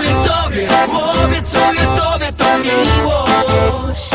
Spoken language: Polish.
Obiecuję tobie, obiecuję tobie tą miłość.